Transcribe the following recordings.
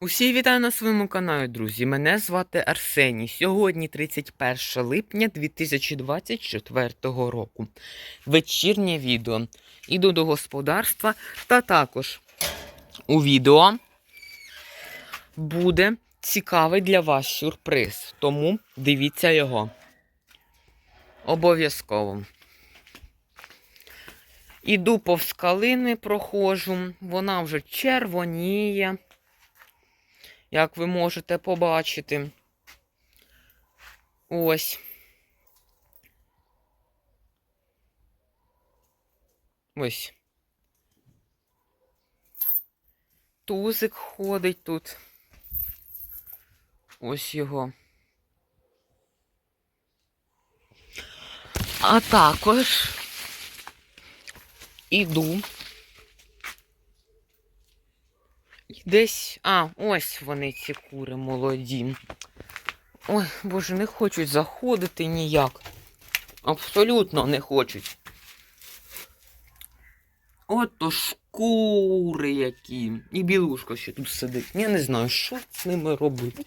Усі вітаю на своєму каналі, друзі. Мене звати Арсеній. Сьогодні 31 липня 2024 року. Вечірнє відео. Іду до господарства та також у відео буде цікавий для вас сюрприз. Тому дивіться його. Обов'язково. Іду повз калини проходжу, вона вже червоніє як ви можете побачити. Ось. Ось. Тузик ходить тут. Ось його. А також іду. І Десь. А, ось вони, ці кури молоді. Ой, боже, не хочуть заходити ніяк. Абсолютно не хочуть. Ото ж кури які. І білушка ще тут сидить. Я не знаю, що з ними робити.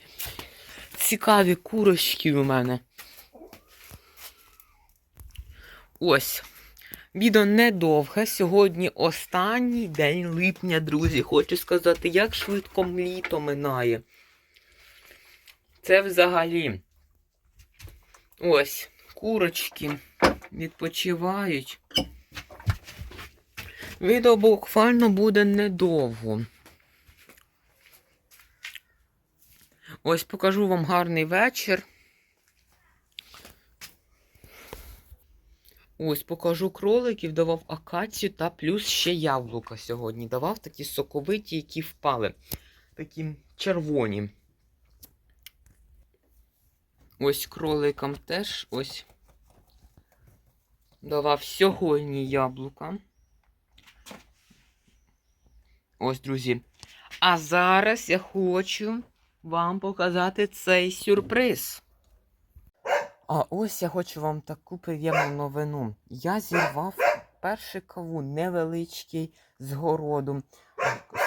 Цікаві курочки у мене. Ось. Відео недовге. Сьогодні останній день липня, друзі. Хочу сказати, як швидко літо минає. Це взагалі. Ось, курочки відпочивають. Відео буквально буде недовго. Ось покажу вам гарний вечір. Ось покажу кроликів, давав акацію та плюс ще яблука сьогодні. Давав такі соковиті, які впали. Такі червоні. Ось кроликам теж ось. Давав сьогодні яблука. Ось, друзі. А зараз я хочу вам показати цей сюрприз. А ось я хочу вам таку приємну новину. Я зірвав перший кавун невеличкий з городу.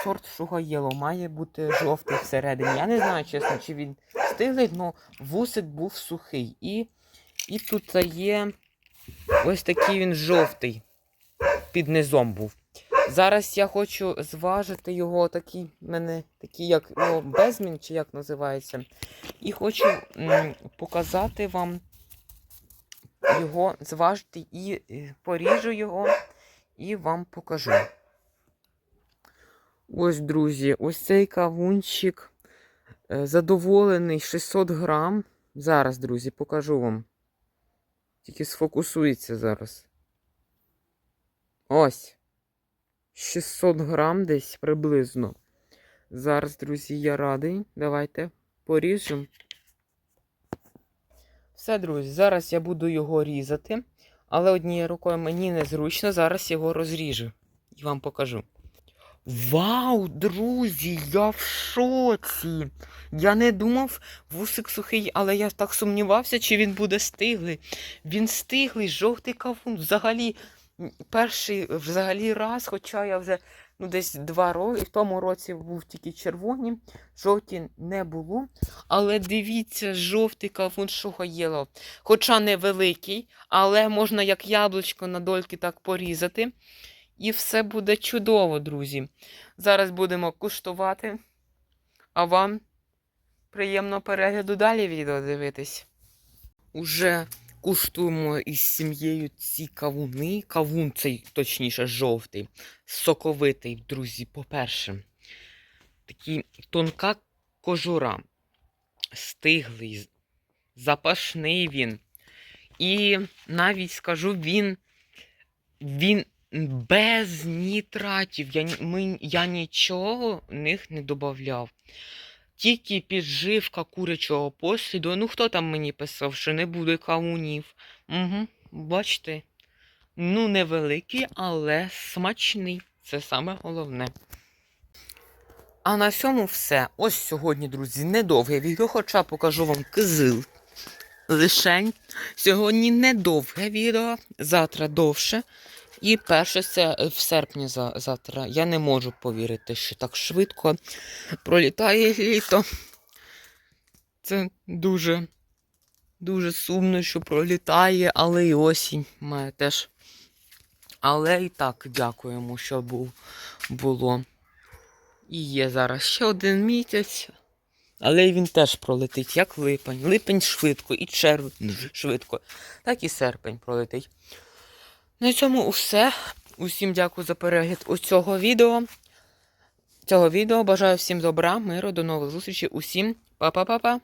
Сорт шугаєло має бути жовтий всередині. Я не знаю, чесно, чи він стиглий, але вусик був сухий. І, і тут є ось такий він жовтий. Під низом був. Зараз я хочу зважити його такий, мене такий, як ну, безмін, чи як називається. І хочу м, показати вам його зважити і е, поріжу його і вам покажу. Ось, друзі, ось цей кавунчик е, задоволений 600 грам. Зараз, друзі, покажу вам. Тільки сфокусується зараз. Ось. 600 грам десь приблизно. Зараз, друзі, я радий. Давайте поріжемо. Все, друзі, зараз я буду його різати, але однією рукою мені незручно, зараз його розріжу і вам покажу. Вау, друзі, я в шоці! Я не думав, вусик сухий, але я так сумнівався, чи він буде стиглий. Він стиглий, жовтий кавун. Взагалі, перший взагалі раз, хоча я вже ну, десь два роки, в тому році був тільки червоні, жовті не було. Але дивіться, жовтий кавун шугаєло. Хоча невеликий, але можна як яблучко на дольки так порізати. І все буде чудово, друзі. Зараз будемо куштувати. А вам приємного перегляду далі відео дивитись. Уже куштуємо із сім'єю ці кавуни. Кавун цей, точніше, жовтий, соковитий, друзі, по-перше. Такий тонка кожура стиглий, запашний він. І навіть скажу, він, він без нітратів. Я, ми, я нічого в них не додавав. Тільки підживка курячого посліду. Ну, хто там мені писав, що не буде кавунів? Угу, бачите, ну, невеликий, але смачний. Це саме головне. А на цьому все. Ось сьогодні, друзі, недовге відео, хоча покажу вам кизил. Лишень. Сьогодні недовге відео, завтра довше. І перше це е, в серпні за, завтра. Я не можу повірити, що так швидко пролітає літо. Це дуже, дуже сумно, що пролітає, але і осінь має теж. Але і так дякуємо, що був, було. І є зараз ще один місяць. Але й він теж пролетить, як липень. Липень швидко, і червень швидко, так і серпень пролетить. На цьому все. Усім дякую за перегляд у цього відео. Цього відео бажаю всім добра, миру, до нових зустрічей. Усім па-па-па-па.